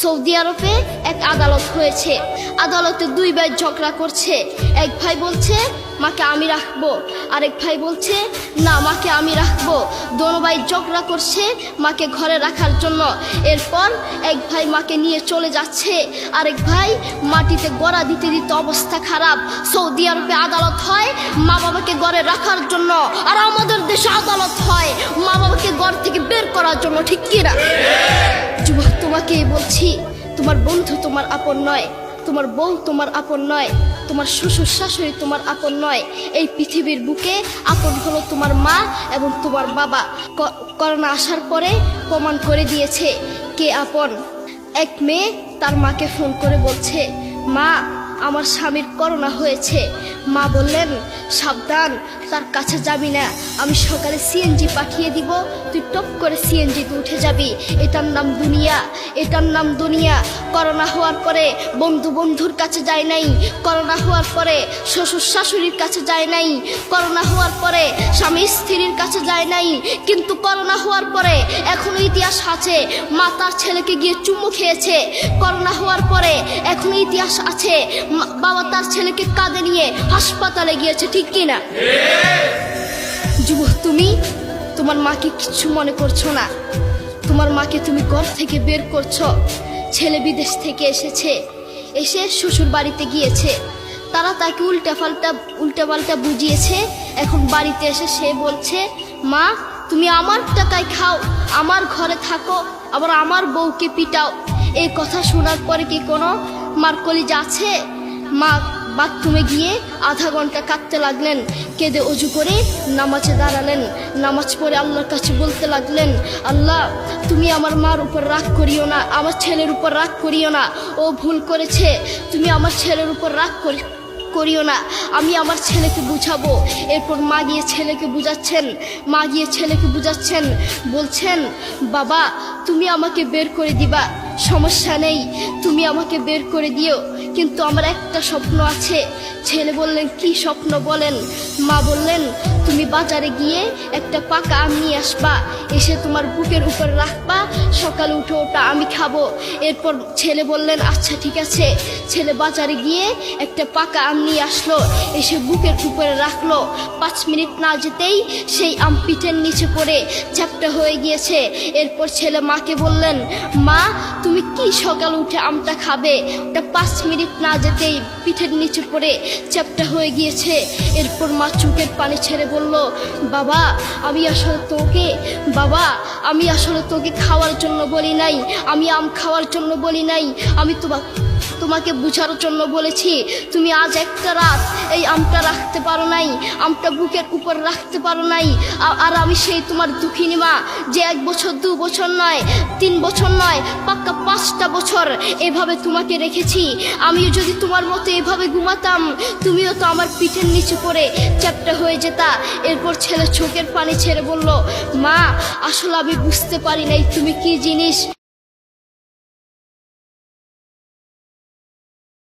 Saudi আরবে এক আদালত হয়েছে। আদালতে দুই ভাই ঝগড়া করছে। এক ভাই বলছে, মাকে আমি রাখব। আরেক ভাই বলছে, না, মাকে আমি রাখব। দোনো ভাই ঝগড়া করছে মাকে ঘরে রাখার জন্য। এরপর এক ভাই মাকে নিয়ে চলে যাচ্ছে। আরেক ভাই মাটিতে গড়া দিতে দিতে অবস্থা খারাপ। সৌদি আরবে আদালত হয় মা বাবাকে ঘরে রাখার জন্য। আর আমাদের দেশে আদালত হয় মা বাবাকে ঘর থেকে বের করার জন্য, ঠিক কিনা তোমাকেই বলছি, তোমার বন্ধু তোমার আপন নয়, তোমার বউ তোমার আপন নয়, তোমার শ্বশুর শাশুড়ি তোমার আপন নয়। এই পৃথিবীর বুকে আপন হলো তোমার মা এবং তোমার বাবা। করোনা আসার পরে প্রমাণ করে দিয়েছে কে আপন। এক মেয়ে তার মাকে ফোন করে বলছে, মা, আমার স্বামীর করোনা হয়েছে। মা বললেন, সাবধান, তার কাছে যাবি না। আমি সকালে সিএনজি পাঠিয়ে দিব, তুই টপ করে সিএনজিতে উঠে যাবি। এটার নাম দুনিয়া, এটার নাম দুনিয়া। করোনা হওয়ার পরে বন্ধু বন্ধুর কাছে যায় নাই। করোনা হওয়ার পরে শ্বশুর শাশুড়ির কাছে যায় নাই। করোনা হওয়ার পরে স্বামী স্ত্রীর কাছে যায় নাই। কিন্তু করোনা হওয়ার পরে এখনও ইতিহাস আছে। মা তার ছেলেকে গিয়ে চুমু খেয়েছে। করোনা হওয়ার পরে এখনও ইতিহাস আছে। বাবা তার ছেলেকে কাঁধে নিয়ে হাসপাতালে গিয়েছে, ঠিক কিনা? যুবক, তুমি তোমার মাকে কিচ্ছু মনে করছ না। তোমার মাকে তুমি ঘর থেকে বের করছ। ছেলে বিদেশ থেকে এসেছে, এসে শ্বশুর বাড়িতে গিয়েছে। তারা তাকে উল্টা পাল্টা উল্টা পাল্টা বুঝিয়েছে। এখন বাড়িতে এসে সে বলছে, মা, তুমি আমার টাকায় খাও, আমার ঘরে থাকো, আবার আমার বউকে পিটাও। এই কথা শোনার পরে কি কোনো মার কলিজা আছে? মা বাথরুমে গিয়ে আধা ঘণ্টা কাঁদতে লাগলেন, কেঁদে অজু করে নামাজে দাঁড়ালেন, নামাজ পড়ে আল্লাহর কাছে বলতে লাগলেন, আল্লাহ, তুমি আমার মার উপর রাগ করিও না, আমার ছেলের উপর রাগ করিও না, ও ভুল করেছে, তুমি আমার ছেলের উপর রাগ করি, করিও না, আমি আমার ছেলেকে বুঝাবো। এরপর মা গিয়ে ছেলেকে বুঝাচ্ছেন, মা গিয়ে ছেলেকে বুঝাচ্ছেন, বলছেন, বাবা, তুমি আমাকে বের করে দিবা, সমস্যা নেই, তুমি আমাকে বের করে দিও। কিন্তু আমার একটা স্বপ্ন আছে। ছেলে বললেন, কি স্বপ্ন বলেন? মা বললেন, তুমি বাজারে গিয়ে একটা পাকা আম নিয়ে আসবা। এসে তোমার বুকের উপর রাখবা। সকালে উঠে ওটা আমি খাব। এরপর ছেলে বললেন আচ্ছা ঠিক আছে। ছেলে বাজারে গিয়ে একটা পাকা আম নিয়ে আসলো। এসে বুকের উপরে রাখল। পাঁচ মিনিট না যেতেই সেই আম পিঠের নিচে পড়ে, চ্যাপটা হয়ে গিয়েছে। এরপর ছেলে মাকে বললেন, মা, তুমি কি সকাল উঠে আমটা খাবে? ওটা পাঁচ মিনিট না যেতেই পিঠের নিচে পড়ে চ্যাপটা হয়ে গিয়েছে। এরপর মা চোখের পানি ছেড়ে বলল, বাবা, আমি আসলে তোকে, বাবা, আমি আসলে তোকে খাওয়ার জন্য বলি নাই, আমি আম খাওয়ার জন্য বলি নাই, আমি তোমার তোমাকে বুঝার জন্য বলেছি, তুমি আজ একটা রাত এই আমটা রাখতে পারো নাই, আমটা বুকের উপর রাখতে পারো নাই আর আমি সেই তোমার দুঃখিনী মা, যে এক বছর, দু বছর নয়, তিন বছর নয়, পাক্কা পাঁচটা বছর এভাবে তোমাকে রেখেছি। আমিও যদি তোমার মতো এভাবে ঘুমাতাম, তুমিও তো আমার পিঠের নিচে পড়ে চ্যাপটা হয়ে যেতা। এরপর ছেলে চোখের পানি ছেড়ে বলল, মা, আসলে আমি বুঝতে পারি নাই, তুমি কি জিনিস